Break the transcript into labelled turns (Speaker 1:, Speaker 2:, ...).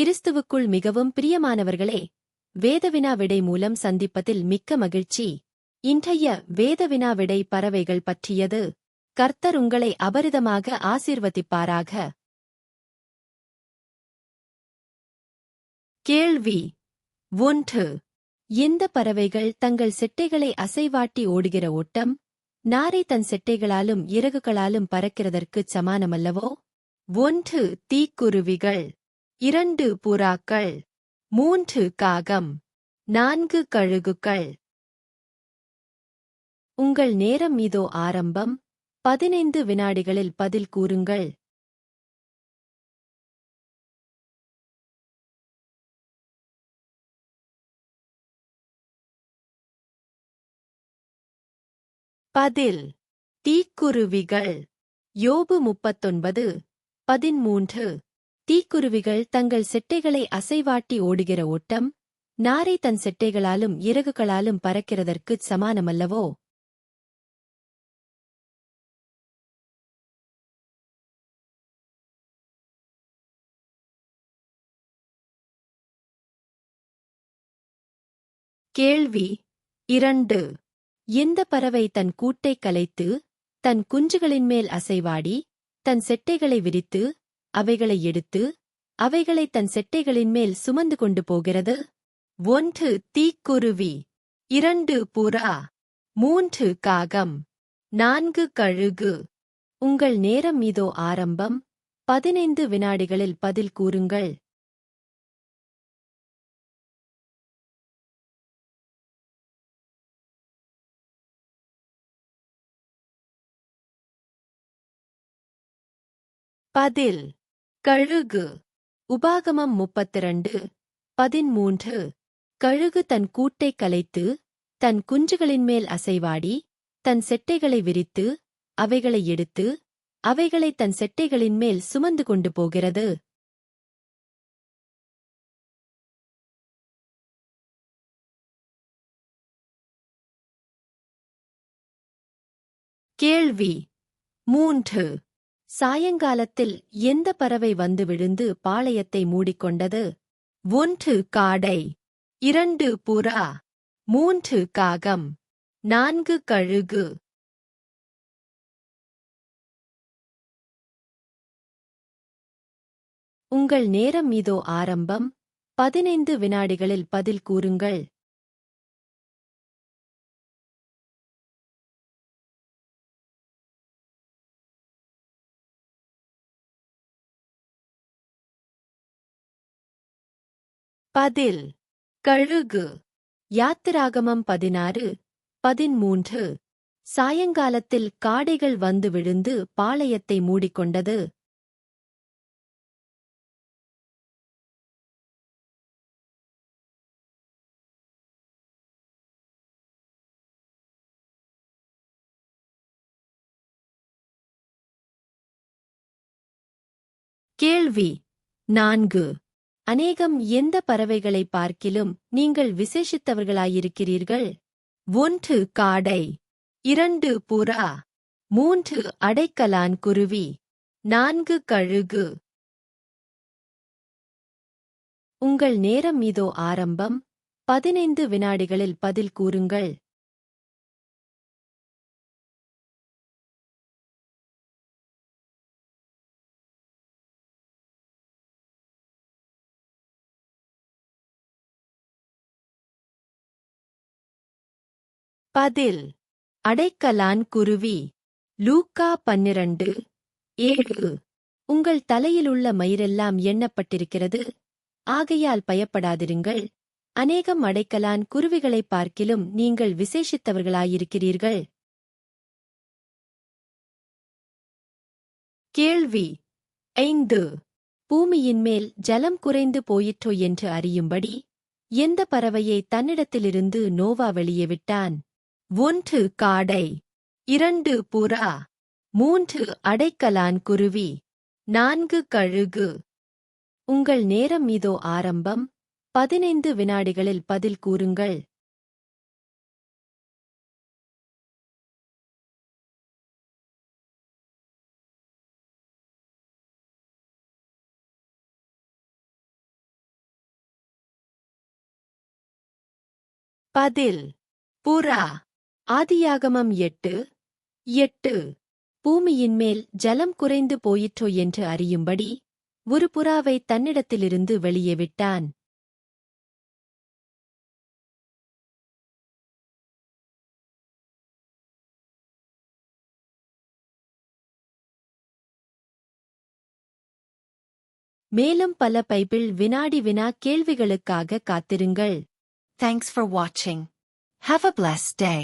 Speaker 1: கிறிஸ்துவுக்குள் மிகவும் பிரியமானவர்களே வேதவினா விடை மூலம் சந்திப்பதில் மிக்க மகிழ்ச்சி. இன்றைய வேதவினா விடை பறவைகள் பற்றியது கர்த்தர் உங்களை அபரிதமாக ஆசீர்வதிப்பாராக. கேள்வி ஒன்று. இந்த பறவைகள் தங்கள் செட்டைகளை அசைவாட்டி ஓடுகிற ஓட்டம் நாரை தன் செட்டைகளாலும் இறகுகளாலும் பறக்கிறதற்குச் சமானமல்லவோ? ஒன்று தீக்குருவிகள். இரண்டு புறாக்கள். மூன்று காகம். நான்கு கழுகுகள். உங்கள் நேரம் இதோ ஆரம்பம். பதினைந்து வினாடிகளில் பதில் கூறுங்கள். பதில். தீக்குருவிகள். யோபு முப்பத்தொன்பது பதிமூன்று தீக்குருவிகள் தங்கள் செட்டைகளை அசைவாட்டி ஓடுகிற ஓட்டம் நாரை தன் செட்டைகளாலும் இறகுகளாலும் பறக்கிறதற்குச் சமானமல்லவோ? கேள்வி இரண்டு. எந்த பறவை தன் கூட்டைக் கலைத்து தன் குஞ்சுகளின் மேல் அசைவாடி தன் செட்டைகளை விரித்து அவைகளை எடுத்து அவைகளை தன் செட்டைகளின் மேல் சுமந்து கொண்டு போகிறது. ஒன்று தீக்குருவி. இரண்டு புறா. மூன்று காகம். நான்கு கழுகு. உங்கள் நேரம் இதோ ஆரம்பம். பதினைந்து வினாடிகளில் பதில் கூறுங்கள். பதில். கழுகு. உபாகமம் முப்பத்திரண்டு பதிமூன்று கழுகு தன் கூட்டைக் கலைத்து தன் குஞ்சுகளின் மேல் அசைவாடி தன் செட்டைகளை விரித்து அவைகளை எடுத்து அவைகளை தன் செட்டைகளின் மேல் சுமந்து கொண்டு போகிறது. கேள்வி. மூன்று. சாயங்காலத்தில் எந்த பறவை வந்து விழுந்து பாளையத்தை மூடிக்கொண்டது? ஒன்று காடை இரண்டு புறா மூன்று காகம் நான்கு கழுகு. உங்கள் நேரம் இதோ ஆரம்பம். பதினைந்து வினாடிகளில் பதில் கூறுங்கள். பதில். கழுகு. யாத்திராகமம் பதினாறு பதிமூன்று சாயங்காலத்தில் காடைகள் வந்து விழுந்து பாளையத்தை மூடிக்கொண்டது. கேள்வி. நான்கு. அநேகம் எந்த பறவைகளை பார்க்கிலும் நீங்கள் விசேஷித்தவர்களாயிருக்கிறீர்கள்? ஒன்று காடை இரண்டு புறா மூன்று அடைக்கலான் குருவி நான்கு கழுகு. உங்கள் நேரம் இதோ ஆரம்பம். பதினைந்து வினாடிகளில் பதில் கூறுங்கள். பதில். அடைக்கலான் குருவி. லூக்கா பன்னிரண்டு ஏழு. உங்கள் தலையிலுள்ள மயிரெல்லாம் எண்ணப்பட்டிருக்கிறது. ஆகையால் பயப்படாதிருங்கள். அநேகம் அடைக்கலான் குருவிகளைப் பார்க்கிலும் நீங்கள் விசேஷித்தவர்களாயிருக்கிறீர்கள். கேள்வி. ஐந்து. பூமியின் மேல் ஜலம் குறைந்து போயிற்றோ என்று அறியும்படி எந்த பறவையை தன்னிடத்திலிருந்து நோவா வெளியே விட்டான்? ஒன்று காடை இரண்டு புறா மூன்று அடைக்கலான் குருவி நான்கு கழுகு. உங்கள் நேரம் இதோ ஆரம்பம். பதினைந்து வினாடிகளில் பதில் கூறுங்கள். பதில் புறா. ஆதியாகமம் எட்டு எட்டு. பூமியின் மேல் ஜலம் குறைந்து போயிற்றோ என்று அறியும்படி ஒரு புறாவை தன்னிடத்திலிருந்து வெளியே விட்டான். மேலும் பல பைபிள் வினாடி வினா கேள்விகளுக்காக காத்திருங்கள்.
Speaker 2: தேங்க்ஸ் ஃபார் வாட்சிங் ஹாவ் அ பிளஸ் டே